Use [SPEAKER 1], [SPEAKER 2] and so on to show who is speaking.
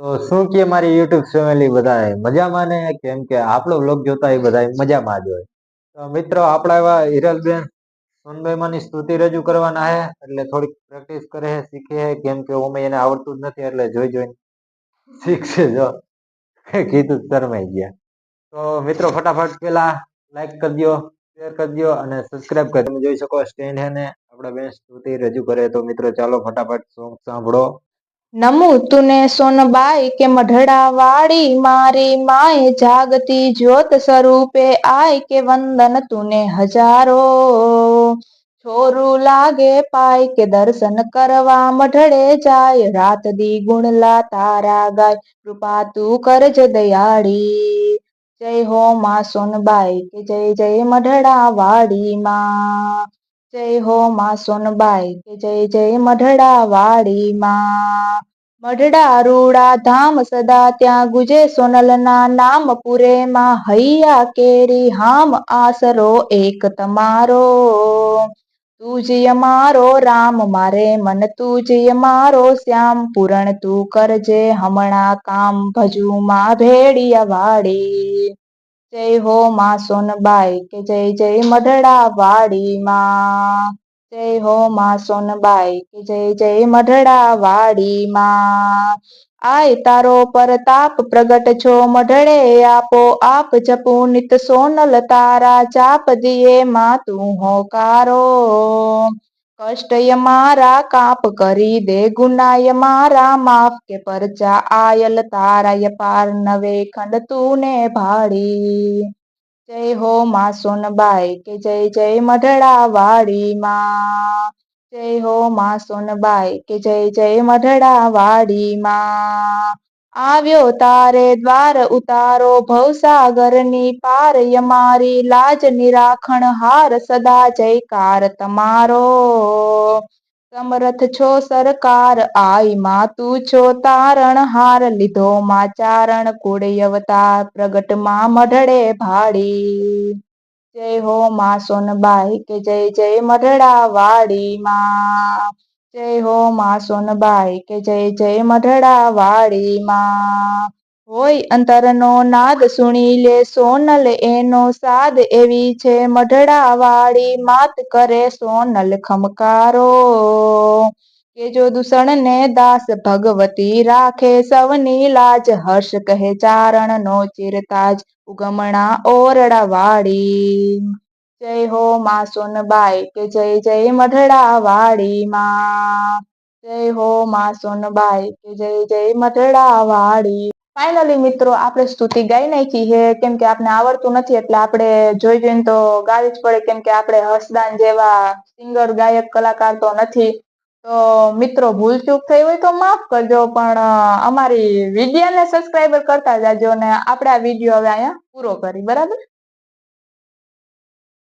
[SPEAKER 1] તો શું કે મારી યુટ્યુબ ફેમિલી બધા મજામાં ને? કેમ કે આપણો વ્લોગ જોતા એ બધા મજામાં જ હોય. તો મિત્રો, આપણા એવા હિરલબેન સોનભાઈમાંની સ્તુતિ રજૂ કરવાના છે એટલે થોડીક પ્રેક્ટિસ કરે છે શીખે છે કેમ કે ઓમે એને આવડતું જ નથી, એટલે જોઈ જોઈને શીખશે જો. કીધું જ શરમાઈ ગયા. તો મિત્રો, ફટાફટ પેલા લાઈક કરી દો શેર કરી દો અને સબસ્ક્રાઇબ કરી તમે જોઈ શકો સ્ટેન્ડ હે ને, આપણા બેન સ્તુતિ રજૂ કરે. તો મિત્રો, ચાલો ફટાફટ સોંગ સાંભળો.
[SPEAKER 2] નમું તુને સોનબાઈ કે મઢડા વાળી મારી માય જાગતી જ્યોત સ્વરૂપે આય કે વંદન તુને હજારો. છોરું લાગે પાય કે દર્શન કરવા મઢડે જાય, રાત દી ગુણલા તારા ગાય, કૃપા તું કરજ દયાળી. જય હો માં સોનબાઈ કે જય જય મઢડા વાળી માં. જય હો માં સોનબાઈ, કે જય જય મઢડા વાડી માં. મઢડા રૂડા ધામ સદા ત્યાં ગુજે સોનલના નામ પુરે માં. હૈયા કેરી હામ આસરો એક તમારો. તુજય મારો રામ, મારે મન તુજય મારો શ્યામ. પૂરણ તું કરજે હમણાં કામ ભજુ માં ભેડિયા વાળી જય હો માં સોનબાઈ કે જય જય મઢડા વાડી માં જય હો માં સોનબાઈ કે જય જય મઢડા વાડી માં આય તારો પરતાપ પ્રગટ છો મઢડે, આપો આપ જપુનિત સોનલ તારા ચાપ દિયે માં તું હોકારો. કષ્ટય મારા કાપ કરી દે, ગુનાય મારા માફ કે પરચા આયલ તારાય પાર નવે ખંડ તું ને ભાળી. જય હો માં સોનબાઈ કે જય જય મઢડા વાડી માં જય હો માં સોનબાઈ કે જય જય મઢડા વાડી માં આવ્યો તારે દ્વાર ઉતારો, ભવસાગરની પાર યમારી લાજ નિરાખણ હાર સદા જયકાર તમારો. સમરથ છો સરકાર, આઈ માં તું છો તારણ હાર, લીધો માં ચારણ કુળ અવતાર પ્રગટમાં મઢડે ભાડી જય હો માં સોનબાઈ કે જય જય મઢડા વાડી માં જય હો માં સોનબાઈ, કે જય જય મઢડા વાળી માં. હોય અંતરનો નાદ સુણી લે સોનલ એનો સાદ એવી છે. મઢડા વાળી માત કરે સોનલ ખમકારો. કે જો દૂષણ ને દાસ ભગવતી રાખે, સવની લાજ હર્ષ કહે ચારણ નો ચિરતાજ ઉગમણા ઓરડા વાળી જય હો માં સોનબાઈ કે જય જય મઢડા વાળી માં. જય હો માં સોનબાઈ કે જય જય મઢડા વાળી ફાઇનલી મિત્રો આપણે સ્તુતિ ગાઈ નાખી છે કેમ કે આપણે આવડતું નથી એટલે આપણે જોઈ જોઈને તો ગાવી જ પડે, કેમ કે આપણે હસદાન જેવા સિંગર ગાયક, કલાકાર તો નથી. તો મિત્રો ભૂલચૂક થઈ હોય તો માફ કરજો, પણ અમારી વિડીયોને સબસ્ક્રાઈબર કરતા જાજો ને આપણે આ વીડિયો હવે અહીંયા પૂરો કરી, બરાબર?